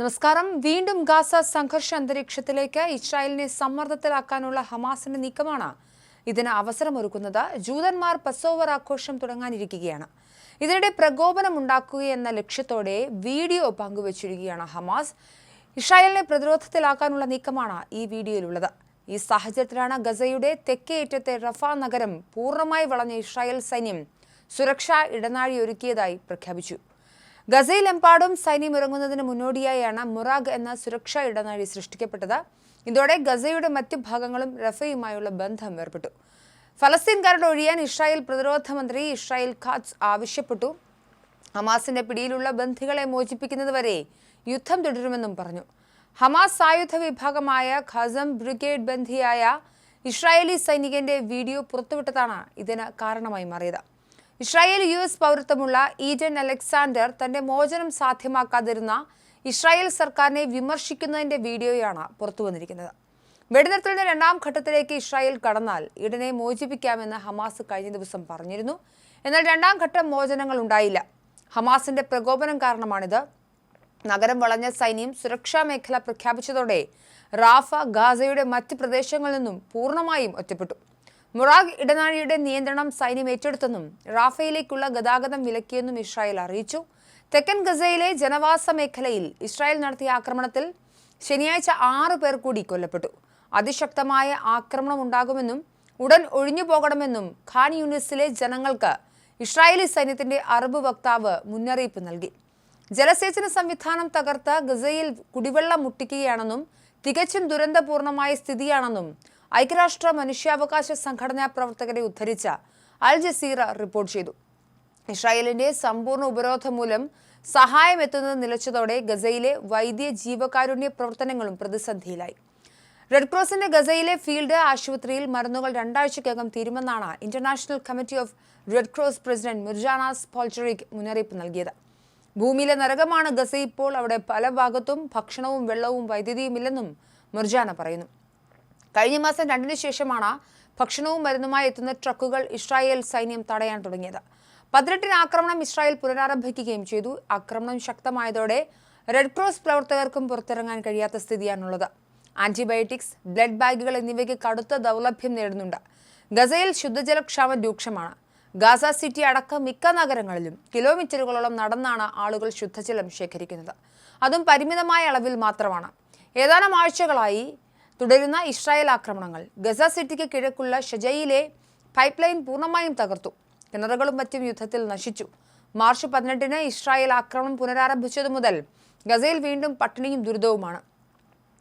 നമസ്കാരം. വീണ്ടും ഗാസ സംഘർഷ അന്തരീക്ഷത്തിലേക്ക് ഇസ്രായേലിനെ സമ്മർദ്ദത്തിലാക്കാനുള്ള ഹമാസിന്റെ നീക്കമാണ് ഇതിന് അവസരമൊരുക്കുന്നത്. ജൂതന്മാർ പസോവർ ആഘോഷം തുടങ്ങാനിരിക്കുകയാണ്. ഇതിനിടെ പ്രകോപനം ഉണ്ടാക്കുകയെന്ന ലക്ഷ്യത്തോടെ വീഡിയോ പങ്കുവച്ചിരിക്കുകയാണ് ഹമാസ്. ഇസ്രായേലിനെ പ്രതിരോധത്തിലാക്കാനുള്ള നീക്കമാണ് ഈ വീഡിയോയിലുള്ളത്. ഈ സാഹചര്യത്തിലാണ് ഗസയുടെ തെക്കേയറ്റത്തെ റഫ നഗരം പൂർണമായി വളഞ്ഞ ഇസ്രായേൽ സൈന്യം സുരക്ഷാ ഇടനാഴി ഒരുക്കിയതായി പ്രഖ്യാപിച്ചു. ഗസയിലെമ്പാടും സൈന്യം ഇറങ്ങുന്നതിന് മുന്നോടിയായാണ് മുറാഗ് എന്ന സുരക്ഷാ ഇടനാഴി സൃഷ്ടിക്കപ്പെട്ടത്. ഇതോടെ ഗസയുടെ മറ്റു ഭാഗങ്ങളും റഫയുമായുള്ള ബന്ധം ഏർപ്പെട്ടു. ഫലസ്തീൻകാരുടെ ഒഴിയാൻ ഇസ്രായേൽ പ്രതിരോധ മന്ത്രി ഇസ്രായേൽ ഖാറ്റ്സ് ആവശ്യപ്പെട്ടു. ഹമാസിന്റെ പിടിയിലുള്ള ബന്ധികളെ മോചിപ്പിക്കുന്നതുവരെ യുദ്ധം തുടരുമെന്നും പറഞ്ഞു. ഹമാസ് സായുധ വിഭാഗമായ ഖസം ബ്രിഗേഡ് ബന്ധിയായ ഇസ്രായേലി സൈനികന്റെ വീഡിയോ പുറത്തുവിട്ടതാണ് ഇതിന് കാരണമായി മാറിയത്. ഇസ്രായേൽ യു എസ് പൗരത്വമുള്ള ഈഡൻ അലക്സാണ്ടർ തന്റെ മോചനം സാധ്യമാക്കാതിരുന്ന ഇസ്രായേൽ സർക്കാരിനെ വിമർശിക്കുന്നതിന്റെ വീഡിയോയാണ് പുറത്തു വന്നിരിക്കുന്നത്. വെടിനിർത്തലിന്റെ രണ്ടാം ഘട്ടത്തിലേക്ക് ഇസ്രായേൽ കടന്നാൽ ഈഡനെ മോചിപ്പിക്കാമെന്ന് ഹമാസ് കഴിഞ്ഞ ദിവസം പറഞ്ഞിരുന്നു. എന്നാൽ രണ്ടാം ഘട്ടം മോചനങ്ങൾ ഉണ്ടായില്ല. ഹമാസിന്റെ പ്രകോപനം കാരണമാണിത്. നഗരം വളഞ്ഞ സൈന്യം സുരക്ഷാ മേഖല പ്രഖ്യാപിച്ചതോടെ റാഫ ഗാസയുടെ മറ്റ് പ്രദേശങ്ങളിൽ നിന്നും പൂർണമായും ഒറ്റപ്പെട്ടു. മുറാഗ് ഇടനാഴിയുടെ നിയന്ത്രണം സൈന്യം ഏറ്റെടുത്തെന്നും റാഫയിലേക്കുള്ള ഗതാഗതം വിലക്കിയെന്നും ഇസ്രായേൽ അറിയിച്ചു. തെക്കൻ ഗസയിലെ ജനവാസ മേഖലയിൽ ഇസ്രായേൽ നടത്തിയ ആക്രമണത്തിൽ ശനിയാഴ്ച ആറ് പേർ കൂടി കൊല്ലപ്പെട്ടു. അതിശക്തമായ ആക്രമണം ഉണ്ടാകുമെന്നും ഉടൻ ഒഴിഞ്ഞു പോകണമെന്നും ഖാൻ യൂണിസിലെ ജനങ്ങൾക്ക് ഇസ്രായേലി സൈന്യത്തിന്റെ അറബ് വക്താവ് മുന്നറിയിപ്പ് നൽകി. ജലസേചന സംവിധാനം തകർത്ത് ഗസയിൽ കുടിവെള്ളം മുട്ടിക്കുകയാണെന്നും തികച്ചും ദുരന്തപൂർണമായ സ്ഥിതിയാണെന്നും ഐക്യരാഷ്ട്ര മനുഷ്യാവകാശ സംഘടനാ പ്രവർത്തകരെ ഉദ്ധരിച്ച അൽ ജസീറ റിപ്പോർട്ട് ചെയ്തു. ഇസ്രായേലിന്റെ സമ്പൂർണ ഉപരോധം മൂലം സഹായം എത്തുന്നത് നിലച്ചതോടെ ഗസയിലെ വൈദ്യ ജീവകാരുണ്യ പ്രവർത്തനങ്ങളും പ്രതിസന്ധിയിലായി. റെഡ് ക്രോസിന്റെ ഗസയിലെ ഫീൽഡ് ആശുപത്രിയിൽ മരുന്നുകൾ രണ്ടാഴ്ചയ്ക്കകം തീരുമെന്നാണ് international committee of red cross president Mirjana Spoljaric മുന്നറിയിപ്പ് നൽകിയത്. ഭൂമിയിലെ നരകമാണ് ഗസ ഇപ്പോൾ അവിടെ പല ഭാഗത്തും ഭക്ഷണവും വെള്ളവും വൈദ്യുതിയുമില്ലെന്നും മിർജാന പറയുന്നു. കഴിഞ്ഞ മാസം രണ്ടിന് ശേഷമാണ് ഭക്ഷണവും മരുന്നുമായി എത്തുന്ന ട്രക്കുകൾ ഇസ്രായേൽ സൈന്യം തടയാൻ തുടങ്ങിയത്. പതിനെട്ടിന് ആക്രമണം ഇസ്രായേൽ പുനരാരംഭിക്കുകയും ചെയ്തു. ആക്രമണം ശക്തമായതോടെ റെഡ് ക്രോസ് പ്രവർത്തകർക്കും പുറത്തിറങ്ങാൻ കഴിയാത്ത സ്ഥിതിയാണുള്ളത്. ആന്റിബയോട്ടിക്സ് ബ്ലഡ് ബാഗുകൾ എന്നിവയ്ക്ക് കടുത്ത ദൗർലഭ്യം നേടുന്നുണ്ട്. ഗസയിൽ ശുദ്ധജലക്ഷാമം രൂക്ഷമാണ്. ഗാസ സിറ്റി അടക്കം മിക്ക നഗരങ്ങളിലും കിലോമീറ്ററുകളോളം നടന്നാണ് ആളുകൾ ശുദ്ധജലം ശേഖരിക്കുന്നത്. അതും പരിമിതമായ അളവിൽ മാത്രമാണ്. ഏതാനും ആഴ്ചകളായി തുടരുന്ന ഇസ്രായേൽ ആക്രമണങ്ങൾ. ഗസ സിറ്റിക്ക് കിഴക്കുള്ള ഷജയിലെ പൈപ്പ് ലൈൻ പൂർണമായും തകർത്തു. കിണറുകളും മറ്റും യുദ്ധത്തിൽ നശിച്ചു. മാർച്ച് പതിനെട്ടിന് ഇസ്രായേൽ ആക്രമണം പുനരാരംഭിച്ചതു മുതൽ ഗസയിൽ വീണ്ടും പട്ടിണിയും ദുരിതവുമാണ്.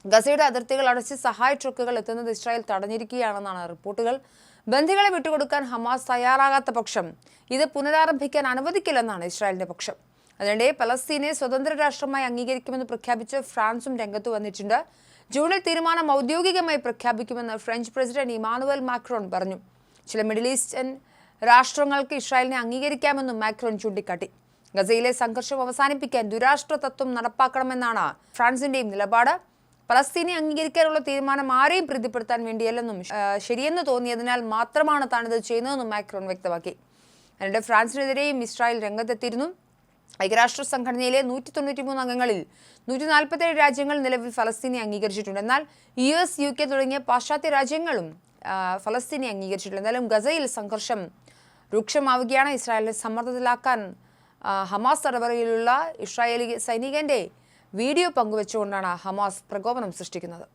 ഗസയുടെ അതിർത്തികൾ അടച്ച് സഹായ ട്രക്കുകൾ എത്തുന്നത് ഇസ്രായേൽ തടഞ്ഞിരിക്കുകയാണെന്നാണ് റിപ്പോർട്ടുകൾ. ബന്ധികളെ വിട്ടുകൊടുക്കാൻ ഹമാസ് തയ്യാറാകാത്ത പക്ഷം ഇത് പുനരാരംഭിക്കാൻ അനുവദിക്കില്ലെന്നാണ് ഇസ്രായേലിന്റെ പക്ഷം. അതിനിടെ പലസ്തീനെ സ്വതന്ത്ര രാഷ്ട്രമായി അംഗീകരിക്കുമെന്ന് പ്രഖ്യാപിച്ച് ഫ്രാൻസും രംഗത്ത് വന്നിട്ടുണ്ട്. ജൂണിൽ തീരുമാനം ഔദ്യോഗികമായി പ്രഖ്യാപിക്കുമെന്ന് ഫ്രഞ്ച് പ്രസിഡന്റ് ഇമാനുവൽ മാക്രോൺ പറഞ്ഞു. ചില മിഡിൽ ഈസ്റ്റേൺ രാഷ്ട്രങ്ങൾക്ക് ഇസ്രായേലിനെ അംഗീകരിക്കാമെന്നും മാക്രോൺ ചൂണ്ടിക്കാട്ടി. ഗസയിലെ സംഘർഷം അവസാനിപ്പിക്കാൻ ദുരാഷ്ട്ര തത്വം നടപ്പാക്കണമെന്നാണ് ഫ്രാൻസിന്റെയും നിലപാട്. പലസ്തീനെ അംഗീകരിക്കാനുള്ള തീരുമാനം ആരെയും പ്രീതിപ്പെടുത്താൻ വേണ്ടിയല്ലെന്നും ശരിയെന്ന് തോന്നിയതിനാൽ മാത്രമാണ് താനിത് ചെയ്യുന്നതെന്നും മാക്രോൺ വ്യക്തമാക്കി. അതിനിടെ ഫ്രാൻസിനെതിരെയും ഇസ്രായേൽ രംഗത്തെത്തിയിരുന്നു. ഐക്യരാഷ്ട്ര സംഘടനയിലെ നൂറ്റി തൊണ്ണൂറ്റി മൂന്ന് അംഗങ്ങളിൽ നൂറ്റി നാൽപ്പത്തേഴ് രാജ്യങ്ങൾ നിലവിൽ ഫലസ്തീനെ അംഗീകരിച്ചിട്ടുണ്ട്. എന്നാൽ യു എസ് യു കെ തുടങ്ങിയ പാശ്ചാത്യ രാജ്യങ്ങളും ഫലസ്തീനെ അംഗീകരിച്ചിട്ടില്ല എന്നാലും ഗസയിൽ സംഘർഷം രൂക്ഷമാവുകയാണ്. ഇസ്രായേലിനെ സമ്മർദ്ദത്തിലാക്കാൻ ഹമാസ് തടവറയിലുള്ള ഇസ്രായേലി സൈനികന്റെ വീഡിയോ പങ്കുവെച്ചുകൊണ്ടാണ് ഹമാസ് പ്രകോപനം സൃഷ്ടിക്കുന്നത്.